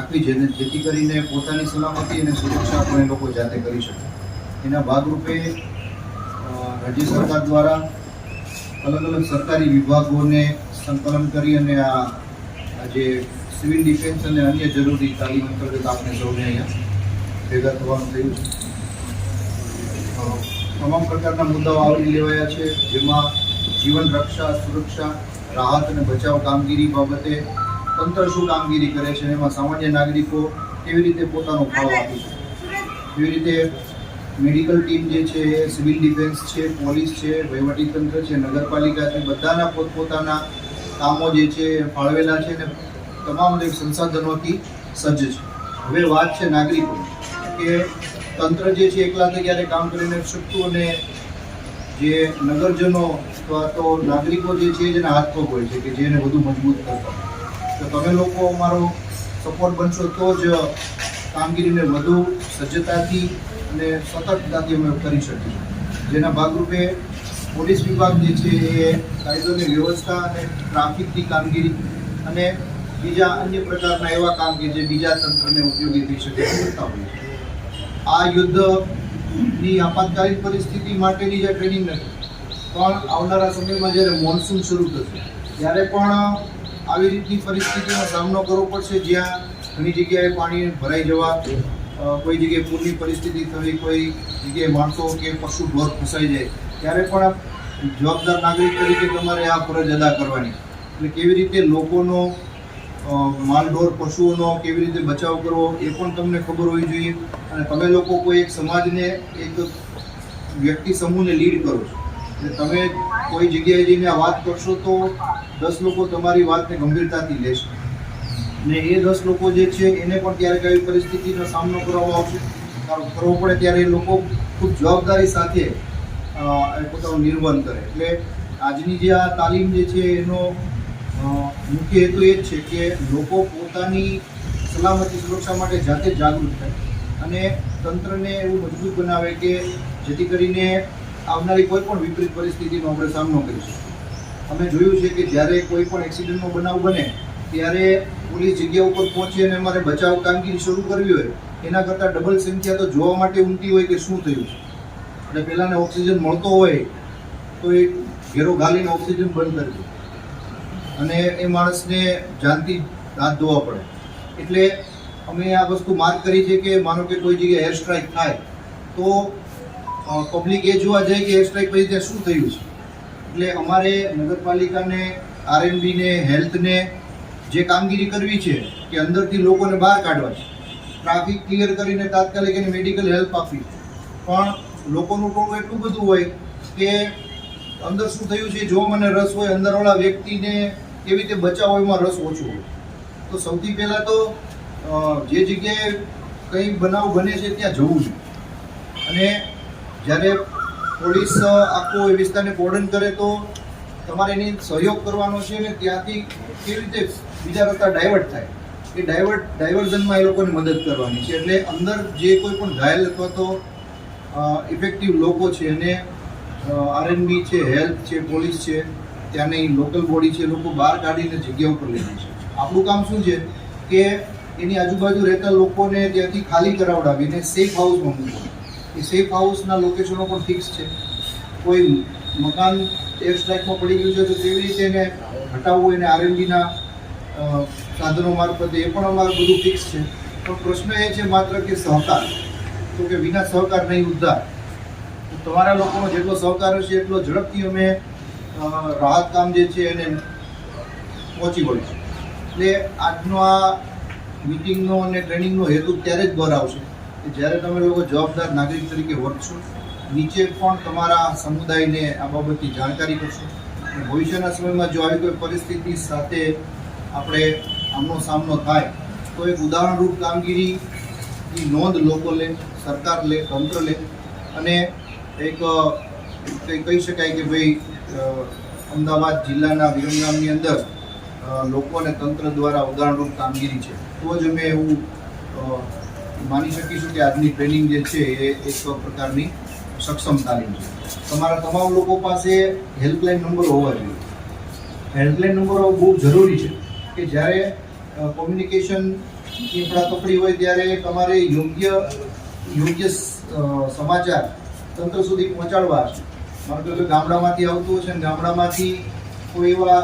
રાખવી છે જેથી કરીને પોતાની સલામતી અને સુરક્ષા પણ એ લોકો જાતે કરી શકે એના ભાગરૂપે રાજ્ય સરકાર દ્વારા અલગ અલગ સરકારી વિભાગોને સંકલન કરી અને આ જે સિવિલ ડિફેન્સ અને અન્ય જરૂરી તાલીમ અંતર્ગત આપણે સૌને અહીંયા ભેગા થવાનું થયું છે. તમામ પ્રકારના મુદ્દાઓ આવરી લેવાયા છે, જેમાં જીવન રક્ષા, સુરક્ષા, રાહત અને બચાવ કામગીરી બાબતે તંત્ર શું કામગીરી કરે છે એમાં સામાન્ય નાગરિકો કેવી રીતે પોતાનો ફાળો આપે છે? કેવી રીતે મેડિકલ ટીમ જે છે, સિવિલ ડિફેન્સ છે, પોલીસ છે, વહીવટીતંત્ર છે, નગરપાલિકા છે, બધાના પોતપોતાના કામો જે છે ફાળવેલા છે અને તમામ સંસાધનોથી સજ્જ છે. હવે વાત છે નાગરિકો. કે તંત્ર જે છે એકલા તો ક્યારે કામ કરીને શકતું અને જે નગરજનો અથવા તો નાગરિકો જે છે જેના હાથ પગ હોય છે કે જેને વધુ મજબૂત કરતા. તો તમે લોકો અમારો સપોર્ટ બનશો તો જ કામગીરીને વધુ સજ્જતાથી અને સતર્કતાથી અમે કરી શકીશું જેના ભાગરૂપે પોલીસ વિભાગ જે છે એ કાયદોની વ્યવસ્થા અને ટ્રાફિકની કામગીરી અને બીજા અન્ય પ્રકારના એવા કામ કે જે બીજા તંત્રને ઉપયોગી થઈ શકે કરતા હોય આ યુદ્ધની આપાતકાલીન પરિસ્થિતિ માટેની જે ટ્રેનિંગ નથી, પણ આવનારા સમયમાં જ્યારે મોન્સૂન શરૂ થશે, ત્યારે પણ આવી રીતની પરિસ્થિતિનો સામનો કરવો પડશે જ્યાં ઘણી જગ્યાએ પાણી ભરાઈ જવા કોઈ જગ્યાએ પૂરની પરિસ્થિતિ થવી કોઈ જગ્યાએ માણસો કે પશુ ઢોર ફસાઈ જાય, ત્યારે પણ જવાબદાર નાગરિક તરીકે તમારે આ ફરજ અદા કરવાની. એટલે કેવી રીતે લોકોનો માલઢોર પશુઓનો કેવી રીતે બચાવ કરવો, એ પણ તમને ખબર હોવી જોઈએ. અને તમે લોકો કોઈ એક સમાજને, એક વ્યક્તિ સમૂહને લીડ કરો છો. એટલે તમે કોઈ જગ્યાએ જઈને આ વાત કરશો તો દસ લોકો તમારી વાતને ગંભીરતાથી લેશે. ને એ દસ લોકો જે છે, એને પણ ક્યારેક આવી પરિસ્થિતિનો સામનો કરવામાં આવશે. કરવો પડે ત્યારે એ લોકો ખૂબ જવાબદારી સાથે પોતાનું નિર્વહન કરે. એટલે આજની જે આ તાલીમ જે છે, એનો મુખ્ય હેતુ એ જ છે કે લોકો પોતાની સલામતી સુરક્ષા માટે જાતે જાગૃત થાય. અને તંત્રને એવું મજબૂત બનાવે કે જેથી કરીને આવનારી કોઈ પણ વિપરીત પરિસ્થિતિનો આપણે સામનો કરીશું. અમે જોયું છે કે જ્યારે કોઈ પણ એક્સિડન્ટનો બનાવ બને, ત્યારે પોલીસ જગ્યા ઉપર પહોંચી અને અમારે બચાવ કામગીરી શરૂ કરવી હોય, એના કરતાં ડબલ સંખ્યા તો જોવા માટે ઊંટી હોય કે શું થયું છે? અને પહેલાંને ઓક્સિજન મળતો હોય, તો એ ઘેરો ગાલીને ઓક્સિજન બંધ કરી દે. અને એ માણસને જાનથી હાથ ધોવા પડે. એટલે અમે આ વસ્તુ માર્ક કરી છે કે માનો કે કોઈ જગ્યાએ એર સ્ટ્રાઇક થાય, તો પબ્લિક એ જોવા જાય કે એર સ્ટ્રાઇક પછી ત્યાં શું થયું છે? એટલે અમારે નગરપાલિકાને આરએનબીને હેલ્થને જે કામગીરી કરવી છે કે અંદરથી લોકોને બહાર કાઢવા છે. ટ્રાફિક ક્લિયર કરીને તાત્કાલિક એને મેડિકલ હેલ્પ આપવી. પણ લોકોનું ટોળું એટલું બધું હોય કે અંદર શું થયું છે, જો મને રસ હોય, અંદરવાળા વ્યક્તિને કેવી રીતે બચાવો એમાં રસ ઓછો હોય. તો સૌથી પહેલાં તો જે જગ્યાએ કંઈ બનાવ બને છે, ત્યાં જવું જોઈએ અને જ્યારે પોલીસ આખો એ વિસ્તારને કોર્ડન કરે તો તમારે એની સહયોગ કરવાનો છે ને ત્યાંથી કેવી રીતે બીજા રસ્તા ડાયવર્ટ થાય? એ ડાયવર્ટ ડાયવર્ઝનમાં એ લોકોને મદદ કરવાની છે. એટલે અંદર જે કોઈ પણ ઘાયલ અથવા તો ઇફેક્ટિવ લોકો છે અને આરએનબી છે હેલ્થ છે પોલીસ છે, ત્યાંની લોકલ બોડી છે લોકો બહાર કાઢીને જગ્યા ઉપર લઈ છે. આપણું કામ શું છે કે એની આજુબાજુ રહેતા લોકોને ત્યાંથી ખાલી કરાવડાવીને સેફ હાઉસમાં મૂકવું એ સેફ હાઉસના લોકેશનો પણ ફિક્સ છે. કોઈ મકાન એર સ્ટ્રાઇકમાં પડી ગયું છે તો કેવી રીતે એને હટાવવું એને આરએનડીના સાધનો મારફતે એ પણ અમારું બધું ફિક્સ છે. પણ પ્રશ્ન એ છે માત્ર કે સહકાર. તો કે વિના સહકાર નહીં ઉદ્ધાર. તમારા લોકોનો જેટલો સહકાર હશે એટલો ઝડપથી અમે રાહત કામ જે છે એને પહોંચી વળીશું. એટલે આજનો આ મિટિંગનો અને ટ્રેનિંગનો હેતુ ત્યારે જ ભરાવશે કે જ્યારે તમે લોકો જવાબદાર નાગરિક તરીકે વર્તશો નીચે પણ તમારા સમુદાયને આ બાબતની જાણકારી કરશો. અને ભવિષ્યના સમયમાં જો આવી કોઈ પરિસ્થિતિ સાથે આપણે આમનો સામનો થાય, તો એક ઉદાહરણરૂપ કામગીરીની નોંધ લોકો લે, સરકાર લે, તંત્ર લે. અને એક કહી શકાય કે ભાઈ અમદાવાદ જિલ્લાના વિરમગામની અંદર લોકો અને તંત્ર દ્વારા ઉદાહરણરૂપ કામગીરી છે. તો જ અમે એવું માની શકીશું કે આજની ટ્રેનિંગ જે છે એ એક પ્રકારની સક્ષમ તાલીમ છે. તમારા તમામ લોકો પાસે હેલ્પલાઇન નંબર હોવા જોઈએ. હેલ્પલાઇન નંબરો બહુ જરૂરી છે કે જ્યારે કોમ્યુનિકેશન ફીફડા હોય ત્યારે તમારે યોગ્ય યોગ્ય સમાચાર તંત્ર સુધી પહોંચાડવા છે. માનો કે ગામડામાંથી આવતું હશે ને ગામડામાંથી કોઈ એવા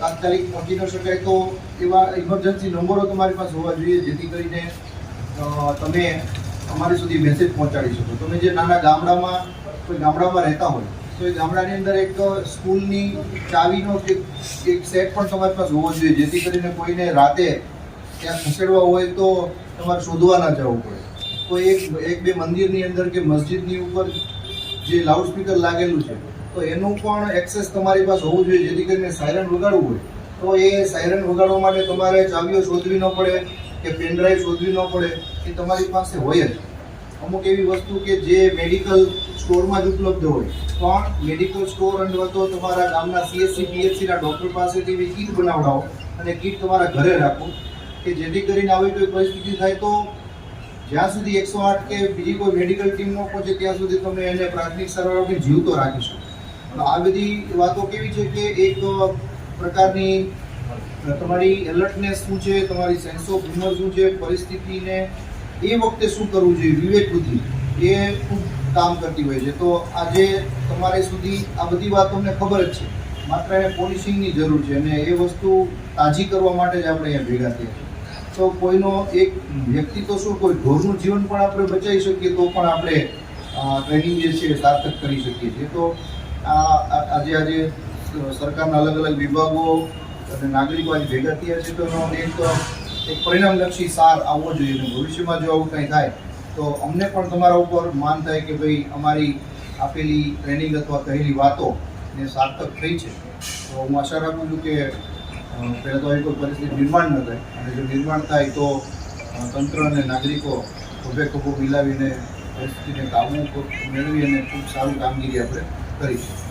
તાત્કાલિક પહોંચી ન શકાય તો એવા ઇમરજન્સી નંબરો તમારી પાસે હોવા જોઈએ જેથી કરીને તમે અમારી સુધી મેસેજ પહોંચાડી શકો. તમે જે નાના ગામડામાં, કોઈ ગામડામાં રહેતા હોય, તો એ ગામડાની અંદર એક સ્કૂલની ચાવીનો એક સેટ પણ તમારી પાસે હોવો જોઈએ. જેથી કરીને કોઈને રાતે ત્યાં ખસેડવા હોય તો તમારે શોધવા ના જવું પડે. તો એક એક બે મંદિરની અંદર કે મસ્જિદની ઉપર જે લાઉડસ્પીકર લાગેલું છે, તો એનું પણ એક્સેસ તમારી પાસે હોવું જોઈએ. જેથી કરીને સાયરન વગાડવું હોય, તો એ સાયરન વગાડવા માટે તમારે ચાવીઓ શોધવી ન પડે. કે પેનડ્રાઈવ શોધવી ન પડે એ તમારી પાસે હોય જ. અમુક એવી વસ્તુ કે જે મેડિકલ સ્ટોરમાં જ ઉપલબ્ધ હોય. પણ મેડિકલ સ્ટોર અથવા તો તમારા ગામના સીએસસી પીએચસીના ડૉક્ટર પાસેથી એવી કીટ બનાવડાવો અને કીટ તમારા ઘરે રાખો કે જેથી કરીને આવી કોઈ પરિસ્થિતિ થાય તો જ્યાં સુધી એકસો આઠ કે બીજી કોઈ મેડિકલ ટીમ ન પહોંચે ત્યાં સુધી તમે એને પ્રાથમિક સારવાર આપી જીવતો રાખી શકો. આ બધી વાતો કેવી છે કે એક પ્રકારની તમારી એલર્ટનેસ શું છે? તમારી સેન્સ ઓફ હ્યુમર શું છે? પરિસ્થિતિને એ વખતે શું કરવું જોઈએ? વિવેક બુદ્ધિ, એ ખૂબ કામ કરતી હોય છે. તો આજે તમારે સુધી આ બધી વાત તમને ખબર જ છે. માત્ર એને પોલિશિંગની જરૂર છે અને એ વસ્તુ તાજી કરવા માટે જ આપણે અહીંયા ભેગા થયા છીએ. તો કોઈનો એક વ્યક્તિ તો શું, કોઈ ઢોરનું જીવન પણ આપણે બચાવી શકીએ, તો પણ આપણે ટ્રેનિંગ જે છે સાર્થક કરી શકીએ છીએ. તો આ આજે આજે સરકારના અલગ અલગ વિભાગો અને નાગરિકો આજે ભેગા થયા છે તો એનો એક એક પરિણામલક્ષી સાર આવવો જોઈએ અને ભવિષ્યમાં જો આવું કંઈ થાય, તો અમને પણ તમારા ઉપર માન થાય કે ભાઈ અમારી આપેલી ટ્રેનિંગ અથવા કહેલી વાતો ને સાર્થક થઈ છે. તો હું આશા રાખું છું કે પહેલાં તો આવી કોઈ પરિસ્થિતિ નિર્માણ ન થાય. અને જો નિર્માણ થાય તો તંત્ર અને નાગરિકો ખભે ખભો મિલાવીને પરિસ્થિતિને કાબુ મેળવી અને ખૂબ સારું કામગીરી આપણે કરીશું.